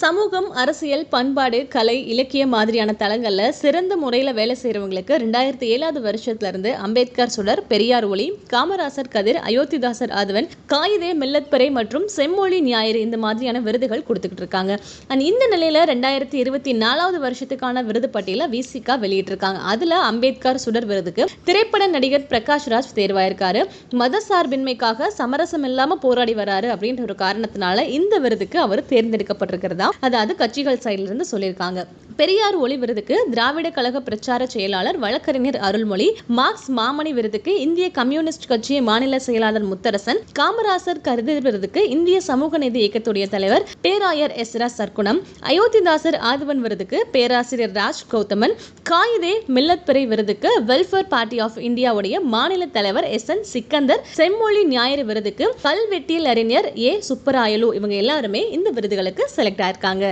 சமூகம் அரசியல் பண்பாடு கலை இலக்கியம் மாதிரியான தளங்கள்ல சிறந்த முறையில் வேலை செய்கிறவங்களுக்கு ரெண்டாயிரத்தி ஏழாவது வருஷத்துல இருந்து அம்பேத்கர் சுடர் பெரியார் ஒளி காமராசர் கதிர் அயோத்திதாசர் ஆதவன் காயிதே மில்லத்பரே மற்றும் செம்மொழி ஞாயிறு இந்த மாதிரியான விருதுகள் கொடுத்துக்கிட்டு இருக்காங்க. அண்ட் இந்த நிலையில ரெண்டாயிரத்தி இருபத்தி நாலாவது வருஷத்துக்கான விருது பட்டியலை விசிகா வெளியிட்டிருக்காங்க. அதுல அம்பேத்கர் சுடர் விருதுக்கு திரைப்பட நடிகர் பிரகாஷ் ராஜ் தேர்வாயிருக்காரு. மத சார்பின்மைக்காக சமரசம் இல்லாமல் போராடி வராரு அப்படின்ற ஒரு காரணத்தினால இந்த விருதுக்கு அவர் தேர்ந்தெடுக்கப்பட்டிருக்கிறது. அதாவது கட்சிகள் சைடுல இருந்து சொல்லியிருக்காங்க. பெரியார் ஒளி விருதுக்கு திராவிட கழக பிரச்சார செயலாளர் வழக்கறிஞர் அருள்மொழி மார்க்ஸ் மாமணி விருதுக்கு இந்திய கம்யூனிஸ்ட் கட்சி மாநில செயலாளர் முத்தரசன் காமராசர் கருது விருதுக்கு இந்திய சமூக நீதி இயக்கத்துடைய தலைவர் பேராயர் எஸ் ரா சர்க்குணம் அயோத்திதாசர் ஆதவன் விருதுக்கு பேராசிரியர் ராஜ் கௌதமன் காயிதே மில்லத்பிறை விருதுக்கு வெல்ஃபேர் பார்ட்டி ஆஃப் இந்தியாவுடைய மாநில தலைவர் எஸ் என் சிக்கந்தர் செம்மொழி ஞாயிறு விருதுக்கு கல்வெட்டியல் அறிஞர் ஏ. சுப்பராயலு இவங்க எல்லாருமே இந்த விருதுகளுக்கு செலக்ட் ஆயிருக்காங்க.